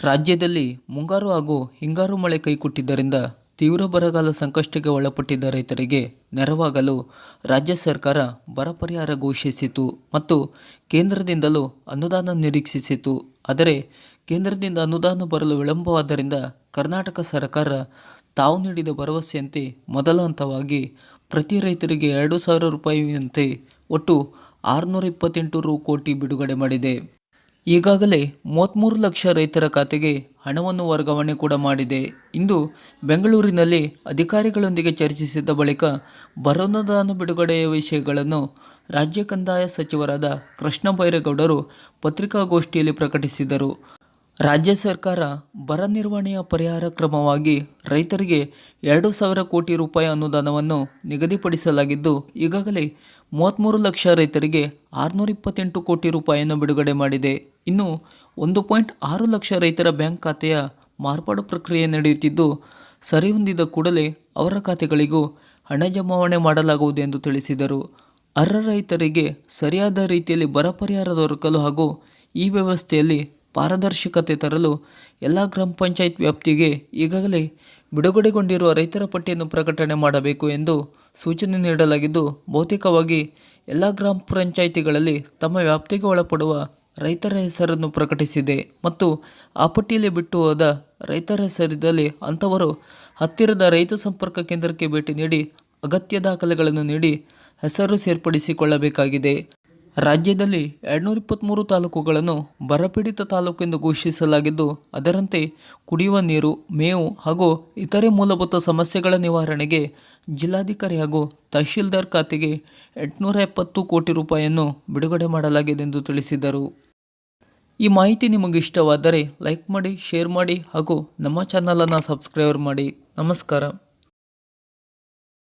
ರಾಜ್ಯದಲ್ಲಿ ಮುಂಗಾರು ಹಾಗೂ ಹಿಂಗಾರು ಮಳೆ ಕೈಕೊಟ್ಟಿದ್ದರಿಂದ ತೀವ್ರ ಬರಗಾಲ ಸಂಕಷ್ಟಕ್ಕೆ ಒಳಪಟ್ಟಿದ್ದ ರೈತರಿಗೆ ನೆರವಾಗಲು ರಾಜ್ಯ ಸರ್ಕಾರ ಬರ ಪರಿಹಾರ ಘೋಷಿಸಿತು ಮತ್ತು ಕೇಂದ್ರದಿಂದಲೂ ಅನುದಾನ ನಿರೀಕ್ಷಿಸಿತು. ಆದರೆ ಕೇಂದ್ರದಿಂದ ಅನುದಾನ ಬರಲು ವಿಳಂಬವಾದ್ದರಿಂದ ಕರ್ನಾಟಕ ಸರ್ಕಾರ ತಾವು ನೀಡಿದ ಭರವಸೆಯಂತೆ ಮೊದಲ ಹಂತವಾಗಿ ಪ್ರತಿ ರೈತರಿಗೆ ಎರಡು ಸಾವಿರ ರೂಪಾಯಿಯಂತೆ ಒಟ್ಟು ಆರುನೂರ ಇಪ್ಪತ್ತೆಂಟು ರು ಕೋಟಿ ಬಿಡುಗಡೆ ಮಾಡಿದೆ. ಈಗಾಗಲೇ ಮೂವತ್ತ್ಮೂರು ಲಕ್ಷ ರೈತರ ಖಾತೆಗೆ ಹಣವನ್ನು ವರ್ಗಾವಣೆ ಕೂಡ ಮಾಡಿದೆ. ಇಂದು ಬೆಂಗಳೂರಿನಲ್ಲಿ ಅಧಿಕಾರಿಗಳೊಂದಿಗೆ ಚರ್ಚಿಸಿದ ಬಳಿಕ ಬರೋನುದಾನ ಬಿಡುಗಡೆಯ ವಿಷಯಗಳನ್ನು ರಾಜ್ಯ ಕಂದಾಯ ಸಚಿವರಾದ ಕೃಷ್ಣ ಬೈರೇಗೌಡರು ಪತ್ರಿಕಾಗೋಷ್ಠಿಯಲ್ಲಿ ಪ್ರಕಟಿಸಿದರು. ರಾಜ್ಯ ಸರ್ಕಾರ ಬರ ನಿರ್ವಹಣೆಯ ಪರಿಹಾರ ಕ್ರಮವಾಗಿ ರೈತರಿಗೆ ಎರಡು ಸಾವಿರ ಕೋಟಿ ರೂಪಾಯಿ ಅನುದಾನವನ್ನು ನಿಗದಿಪಡಿಸಲಾಗಿದ್ದು, ಈಗಾಗಲೇ ಮೂವತ್ತ್ಮೂರು ಲಕ್ಷ ರೈತರಿಗೆ ಆರುನೂರ ಇಪ್ಪತ್ತೆಂಟು ಕೋಟಿ ರೂಪಾಯಿಯನ್ನು ಬಿಡುಗಡೆ ಮಾಡಿದೆ. ಇನ್ನು ಒಂದು ಪಾಯಿಂಟ್ ಆರು ಲಕ್ಷ ರೈತರ ಬ್ಯಾಂಕ್ ಖಾತೆಯ ಮಾರ್ಪಾಡು ಪ್ರಕ್ರಿಯೆ ನಡೆಯುತ್ತಿದ್ದು ಸರಿ ಹೊಂದಿದ ಕೂಡಲೇ ಅವರ ಖಾತೆಗಳಿಗೂ ಹಣ ಜಮಾವಣೆ ಮಾಡಲಾಗುವುದು ಎಂದು ತಿಳಿಸಿದರು. ಅರ್ಹ ರೈತರಿಗೆ ಸರಿಯಾದ ರೀತಿಯಲ್ಲಿ ಬರ ಪರಿಹಾರ ದೊರಕಲು ಹಾಗೂ ಈ ವ್ಯವಸ್ಥೆಯಲ್ಲಿ ಪಾರದರ್ಶಕತೆ ತರಲು ಎಲ್ಲ ಗ್ರಾಮ ಪಂಚಾಯತ್ ವ್ಯಾಪ್ತಿಗೆ ಈಗಾಗಲೇ ಬಿಡುಗಡೆಗೊಂಡಿರುವ ರೈತರ ಪಟ್ಟಿಯನ್ನು ಪ್ರಕಟಣೆ ಮಾಡಬೇಕು ಎಂದು ಸೂಚನೆ ನೀಡಲಾಗಿದ್ದು, ಭೌತಿಕವಾಗಿ ಎಲ್ಲ ಗ್ರಾಮ ಪಂಚಾಯಿತಿಗಳಲ್ಲಿ ತಮ್ಮ ವ್ಯಾಪ್ತಿಗೆ ಒಳಪಡುವ ರೈತರ ಹೆಸರನ್ನು ಪ್ರಕಟಿಸಿದೆ ಮತ್ತು ಆ ಪಟ್ಟಿಯಲ್ಲಿ ಬಿಟ್ಟು ಹೋದ ರೈತರ ಹೆಸರಿದ್ದಲ್ಲಿ ಅಂಥವರು ಹತ್ತಿರದ ರೈತ ಸಂಪರ್ಕ ಕೇಂದ್ರಕ್ಕೆ ಭೇಟಿ ನೀಡಿ ಅಗತ್ಯ ದಾಖಲೆಗಳನ್ನು ನೀಡಿ ಹೆಸರು ಸೇರ್ಪಡಿಸಿಕೊಳ್ಳಬೇಕಾಗಿದೆ. ರಾಜ್ಯದಲ್ಲಿ ಎರಡುನೂರ ಇಪ್ಪತ್ತ್ಮೂರು ತಾಲೂಕುಗಳನ್ನು ಬರಪೀಡಿತ ತಾಲೂಕು ಎಂದು ಘೋಷಿಸಲಾಗಿದ್ದು, ಅದರಂತೆ ಕುಡಿಯುವ ನೀರು, ಮೇವು ಹಾಗೂ ಇತರೆ ಮೂಲಭೂತ ಸಮಸ್ಯೆಗಳ ನಿವಾರಣೆಗೆ ಜಿಲ್ಲಾಧಿಕಾರಿ ಹಾಗೂ ತಹಶೀಲ್ದಾರ್ ಖಾತೆಗೆ ಎಂಟುನೂರ ಎಪ್ಪತ್ತು ಕೋಟಿ ರೂಪಾಯಿಯನ್ನು ಬಿಡುಗಡೆ ಮಾಡಲಾಗಿದೆ ಎಂದು ತಿಳಿಸಿದರು. ಈ ಮಾಹಿತಿ ನಿಮಗೆ ಇಷ್ಟವಾದರೆ ಲೈಕ್ ಮಾಡಿ, ಶೇರ್ ಮಾಡಿ ಹಾಗೂ ನಮ್ಮ ಚಾನಲನ್ನು ಸಬ್ಸ್ಕ್ರೈಬರ್ ಮಾಡಿ. ನಮಸ್ಕಾರ.